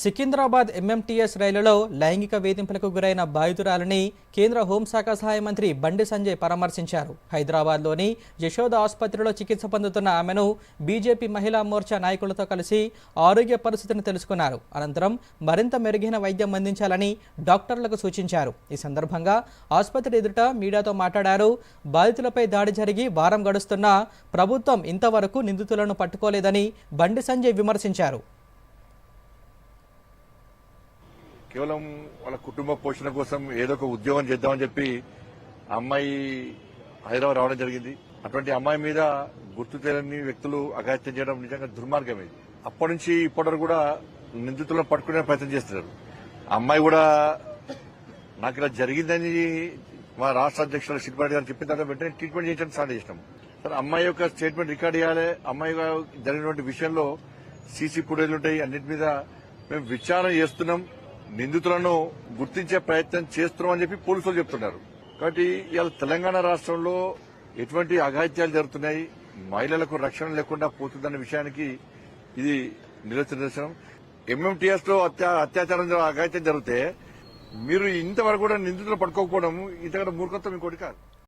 Secunderabad MMTS రైలులో లైంగిక వేధింపులకు గురైన బాధితురాలని కేంద్ర హోంశాఖ సహాయ మంత్రి బండి సంజయ్ పరామర్శించారు. హైదరాబాద్లోని యశోద ఆసుపత్రిలో చికిత్స పొందుతున్న ఆమెను బీజేపీ మహిళా మోర్చా నాయకులతో కలిసి ఆరోగ్య పరిస్థితిని తెలుసుకున్నారు. అనంతరం మరింత మెరుగైన వైద్యం అందించాలని డాక్టర్లకు సూచించారు. ఈ సందర్భంగా ఆసుపత్రి ఎదుట మీడియాతో మాట్లాడారు. బాధితులపై దాడి జరిగి వారం గడుస్తున్నా ప్రభుత్వం ఇంతవరకు నిందితులను పట్టుకోలేదని బండి సంజయ్ విమర్శించారు. కేవలం వాళ్ళ కుటుంబ పోషణ కోసం ఏదో ఒక ఉద్యోగం చేద్దామని చెప్పి అమ్మాయి హైదరాబాద్ రావడం జరిగింది. అటువంటి అమ్మాయి మీద గుర్తు తెలియని వ్యక్తులు అఘాత్యం చేయడం నిజంగా దుర్మార్గం ఇది అప్పటి నుంచి ఇప్పటి కూడా నిందితులను పట్టుకునే ప్రయత్నం చేస్తున్నారు. అమ్మాయి కూడా నాకు ఇలా జరిగిందని మా రాష్ట్ర అధ్యక్షులు శిల్పారెడ్డి గారు చెప్పిన తర్వాత వెంటనే ట్రీట్మెంట్ చేయించడం స్టార్ట్ చేసినాం. సార్ అమ్మాయి యొక్క స్టేట్మెంట్ రికార్డ్ చేయాలి అమ్మాయి జరిగినటువంటి విషయంలో సీసీ ఫుటేజ్లు ఉంటాయి. అన్నిటి మీద మేము విచారణ చేస్తున్నాం. నిందితులను గుర్తించే ప్రయత్నం చేస్తున్నామని చెప్పి పోలీసులు చెప్తున్నారు. కాబట్టి ఇవాళ తెలంగాణ రాష్ట్రంలో ఎటువంటి అఘాయిత్యాలు జరుగుతున్నాయి? మహిళలకు రక్షణ లేకుండా పోతుందన్న విషయానికి ఇది నిదర్శనం. ఎంఎంటీఎస్లో అత్యాచారం జ- అఘాయిత్యం జరిగితే మీరు ఇంతవరకు కూడా నిందితులు పట్టుకోకపోవడం ఇంతకంటే మూర్ఖత్వం ఇంకోటి కాదు.